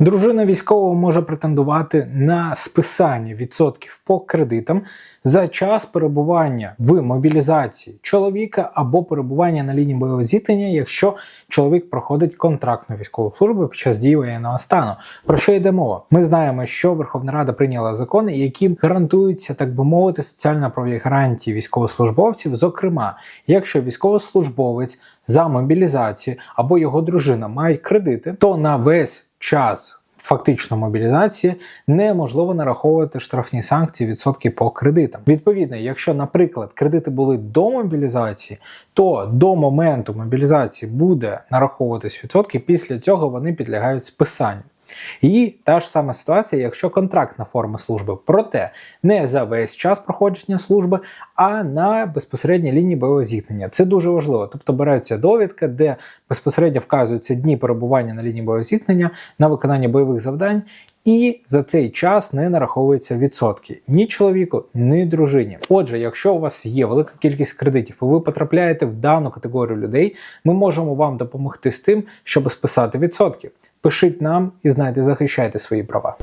Дружина військового може претендувати на списання відсотків по кредитам за час перебування в мобілізації чоловіка або перебування на лінії бойового зіткнення, якщо чоловік проходить контрактну військову службу під час дії воєнного стану. Про що йде мова? Ми знаємо, що Верховна Рада прийняла закони, яким гарантуються, так би мовити, соціально-правові гарантії військовослужбовців. Зокрема, якщо військовослужбовець за мобілізацію або його дружина мають кредити, то на весь час фактично мобілізації неможливо нараховувати штрафні санкції відсотки по кредитам. Відповідно, якщо, наприклад, кредити були до мобілізації, то до моменту мобілізації буде нараховуватись відсотки. Після цього вони підлягають списанню. І та ж сама ситуація, якщо контрактна форма служби, проте не за весь час проходження служби, а на безпосередній лінії бойового зіткнення. Це дуже важливо. Тобто береться довідка, де безпосередньо вказуються дні перебування на лінії бойового зіткнення на виконання бойових завдань. І за цей час не нараховуються відсотки ні чоловіку, ні дружині. Отже, якщо у вас є велика кількість кредитів, і ви потрапляєте в дану категорію людей, ми можемо вам допомогти з тим, щоб списати відсотки. Пишіть нам і знайте, захищайте свої права.